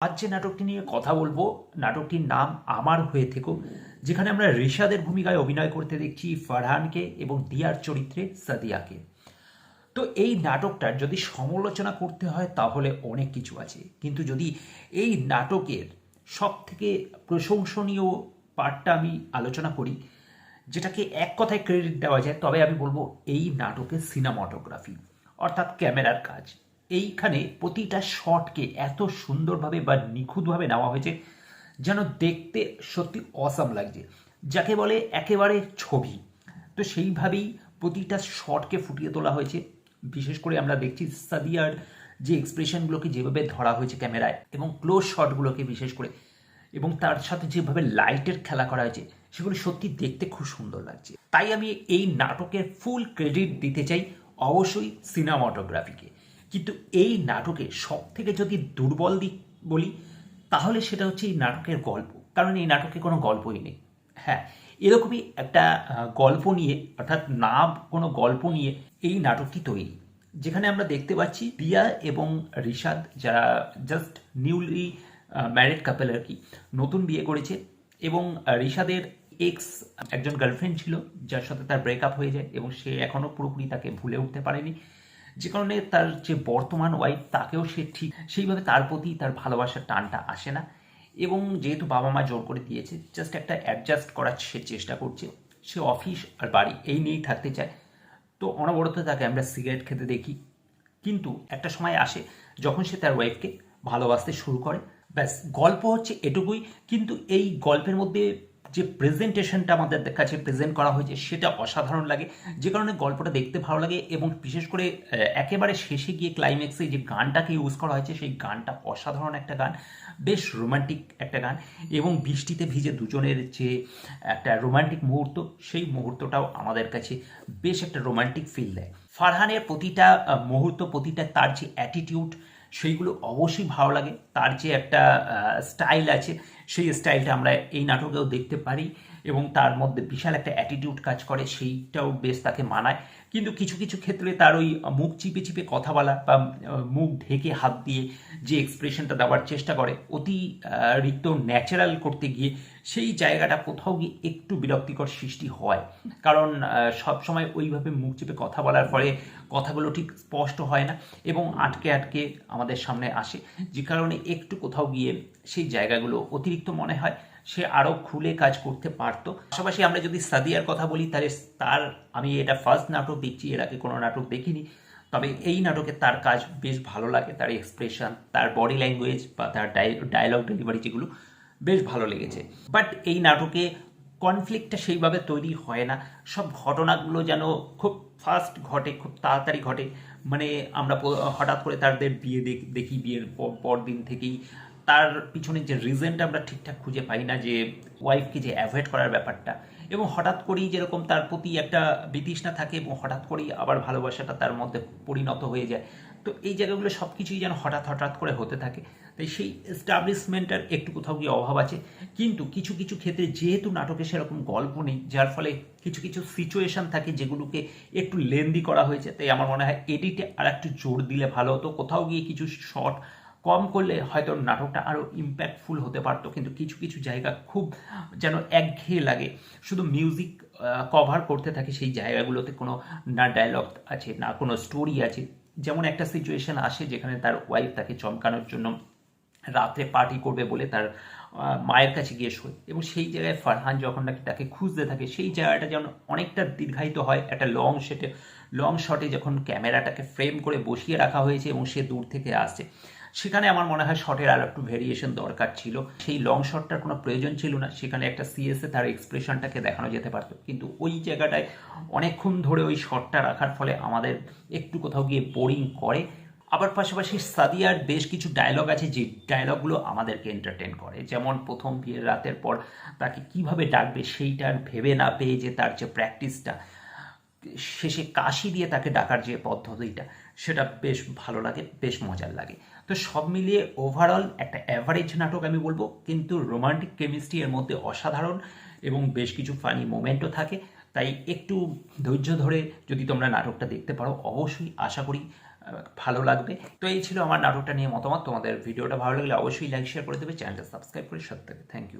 আজ যে নাটকটি নিয়ে কথা বলব, নাটকটির নাম আমার হয়ে থেকো, যেখানে আমরা ঋষাদের ভূমিকায় অভিনয় করতে দেখছি ফারহানকে এবং দিয়ার চরিত্রে সাদিয়াকে। তো এই নাটকটার যদি সমালোচনা করতে হয়, তাহলে অনেক কিছু আছে। কিন্তু যদি এই নাটকের সব থেকে প্রশংসনীয় পার্টটা আমি আলোচনা করি, যেটাকে এক কথায় ক্রেডিট দেওয়া যায়, তবে আমি বলব এই নাটকের সিনেমাটোগ্রাফি অর্থাৎ ক্যামেরার কাজ। এইখানে প্রতিটা শটকে এত সুন্দরভাবে বা নিখুঁতভাবে নেওয়া হয়েছে যেন দেখতে সত্যি অসাম লাগছে। যাকে বলে একেবারে ছবি। তো সেইভাবেই প্রতিটা শটকে ফুটিয়ে তোলা হয়েছে। বিশেষ করে আমরা দেখছি সাদিয়ার যে এক্সপ্রেশনগুলোকে যেভাবে ধরা হয়েছে ক্যামেরায় এবং ক্লোজ শটগুলোকে বিশেষ করে এবং তার সাথে যেভাবে লাইটের খেলা করা হয়েছে, সেগুলো সত্যি দেখতে খুব সুন্দর লাগছে। তাই আমি এই নাটকের ফুল ক্রেডিট দিতে চাই অবশ্যই সিনেমাটোগ্রাফিকে কিন্তু এই নাটকে সব থেকে যদি দুর্বল দিক বলি, তাহলে সেটা হচ্ছে এই নাটকের গল্প। কারণ এই নাটকে কোনো গল্পই নেই। হ্যাঁ এরকমই একটা গল্প নিয়ে, অর্থাৎ না কোনো গল্প নিয়ে এই নাটকটি তৈরি। যেখানে আমরা দেখতে পাচ্ছি দিয়া এবং রিশাদ, যারা জাস্ট নিউলি ম্যারিড কাপেল আর কি, নতুন বিয়ে করেছে এবং রিশাদের এক্স একজন গার্লফ্রেন্ড ছিল, যার সাথে তার ব্রেকআপ হয়ে যায় এবং সে এখনও পুরোপুরি তাকে ভুলে উঠতে পারেনি। যে কারণে তার যে বর্তমান ওয়াইফ তাকেও সে ঠিক সেইভাবে তার প্রতি তার ভালোবাসার টানটা আসে না। এবং যেহেতু বাবা মা জোর করে দিয়েছে জাস্ট একটা অ্যাডজাস্ট করার সে চেষ্টা করছে। সে অফিস আর বাড়ি এই নিয়েই থাকতে চায়। তো অনবরত তাকে আমরা সিগারেট খেতে দেখি। কিন্তু একটা সময় আসে যখন সে তার ওয়াইফকে ভালোবাসতে শুরু করে। ব্যাস, গল্প হচ্ছে এটুকুই। কিন্তু এই গল্পের মধ্যে যে প্রেজেন্টেশনটা আমাদের কাছে প্রেজেন্ট করা হয়েছে, সেটা অসাধারণ লাগে। যে কারণে গল্পটা দেখতে ভালো লাগে এবং বিশেষ করে একেবারে শেষে গিয়ে ক্লাইম্যাক্সে যে গানটাকে ইউজ করা হয়েছে, সেই গানটা অসাধারণ একটা গান, বেশ রোমান্টিক একটা গান এবং বৃষ্টিতে ভিজে দুজনের যে একটা রোমান্টিক মুহূর্ত, সেই মুহূর্তটাও আমাদের কাছে বেশ একটা রোমান্টিক ফিল দেয়। ফারহানের প্রতিটা মুহূর্ত, প্রতিটা তার যে অ্যাটিটিউড সেইগুলো অবশ্যই ভালো লাগে। তার যে একটা স্টাইল আছে, সেই স্টাইলটা আমরা এই নাটকেও দেখতে পারি। এবং তার মধ্যে বিশাল একটা অ্যাটিটিউড কাজ করে, সেইটাও বেশ তাকে মানায়। কিন্তু কিছু কিছু ক্ষেত্রে তার ওই মুখ চিপে চিপে কথা বলা বা মুখ ঢেকে হাত দিয়ে যে এক্সপ্রেশনটা দেওয়ার চেষ্টা করে, অতি রিক্ত ন্যাচারাল করতে গিয়ে সেই জায়গাটা কোথাও গিয়ে একটু বিরক্তিকর সৃষ্টি হয়। কারণ সব সময় ওইভাবে মুখ চেপে কথা বলার ফলে কথাগুলো ঠিক স্পষ্ট হয় না এবং আটকে আটকে আমাদের সামনে আসে। যে কারণে একটু কোথাও গিয়ে সেই জায়গাগুলো অতিরিক্ত মনে হয়। সে আরও খুলে কাজ করতে পারতো। পাশাপাশি আমরা যদি সাদিয়ার কথা বলি, তাহলে তার, আমি এটা ফার্স্ট নাটক দেখছি, এর আগে কোনো নাটক দেখিনি। তবে এই নাটকে তার কাজ বেশ ভালো লাগে, তার এক্সপ্রেশন তার বডি ল্যাঙ্গুয়েজ বা তার ডায়লগ ডেলিভারি যেগুলো বেশ ভালো লেগেছে। বাট এই নাটকে কনফ্লিক্টটা সেইভাবে তৈরি হয় না। সব ঘটনাগুলো যেন খুব ফাস্ট ঘটে, খুব তাড়াতাড়ি ঘটে। মানে আমরা হঠাৎ করে তাদের বিয়ে দেখ- বিয়ের পরদিন থেকেই তার পিছনে যে রিজনটা আমরা ঠিকঠাক খুঁজে পাই না যে ওয়াইফকে যে অ্যাভয়েড করার ব্যাপারটা এবং হঠাৎ করেই যেরকম তার প্রতি একটা বিতৃষ্ণা থাকে এবং হঠাৎ করেই আবার ভালোবাসাটা তার মধ্যে পরিণত হয়ে যায়, তো এই জায়গাগুলো সব কিছুই যেন হঠাৎ হঠাৎ করে হতে থাকে। তাই সেই এস্টাবলিশমেন্টের একটু কোথাও গিয়ে অভাব আছে। কিন্তু কিছু কিছু ক্ষেত্রে যেহেতু নাটকে সেরকম গল্প নেই, যার ফলে কিছু কিছু সিচুয়েশন থাকে যেগুলোকে একটু লেন্দি করা হয়েছে। তাই আমার মনে হয় এডিটে আর একটু জোর দিলে ভালো হতো। কোথাও গিয়ে কিছু শর্ট কম করলে হয়তো নাটকটা আরও ইম্প্যাক্টফুল হতে পারতো, কিন্তু কিছু কিছু জায়গা খুব যেন একঘেয়ে লাগে। শুধু মিউজিক কভার করতে থাকে সেই জায়গাগুলোতে কোনো না ডায়লগ আছে, না কোনো স্টোরি আছে। যেমন একটা সিচুয়েশন আসে যেখানে তার ওয়াইফ তাকে চমকানোর জন্য রাত্রে পার্টি করবে বলে তার মায়ের কাছে গিয়ে শোয়। এবং সেই জায়গায় ফারহান যখন নাকি তাকে খুঁজতে থাকে, সেই জায়গাটা যেমন অনেকটা দীর্ঘায়িত হয়। একটা লং সেটে লং শটে যখন ক্যামেরাটাকে ফ্রেম করে বসিয়ে রাখা হয়েছে এবং সে দূর থেকে আসছে। সেখানে আমার মনে হয় শটের আর একটু ভেরিয়েশন দরকার ছিল। সেই লং শটটার কোনো প্রয়োজন ছিল না। সেখানে একটা সিএসএ তার এক্সপ্রেশনটাকে দেখানো যেতে পারতো। কিন্তু ওই জায়গাটায় অনেকক্ষণ ধরে ওই শটটা রাখার ফলে আমাদের একটু কোথাও গিয়ে বোরিং করে। আবার পাশাপাশি সাদিয়ার বেশ কিছু ডায়লগ আছে, যে ডায়লগগুলো আমাদেরকে এন্টারটেন করে। যেমন প্রথম বিয়ের রাতের পর তাকে কীভাবে ডাকবে সেইটার ভেবে না পেয়ে যে তার যে প্র্যাকটিসটা শেষে কাশি দিয়ে তাকে ডাকার যে পদ্ধতিটা, সেটা বেশ ভালো লাগে, বেশ মজার লাগে। তো সব মিলিয়ে ওভারঅল একটা অ্যাভারেজ নাটক আমি বলব। কিন্তু রোমান্টিক কেমিস্ট্রি এর মধ্যে অসাধারণ এবং বেশ কিছু ফানি মোমেন্টও থাকে। তাই একটু ধৈর্য ধরে যদি তোমরা নাটকটা দেখতে পারো, অবশ্যই আশা করি ভালো লাগবে। তো এই ছিল আমার নাটকটা নিয়ে মতামত। তোমাদের ভিডিওটা ভালো লাগলে অবশ্যই লাইক শেয়ার করে দেবে। চ্যানেলটা সাবস্ক্রাইব করে সত্যি থ্যাংক ইউ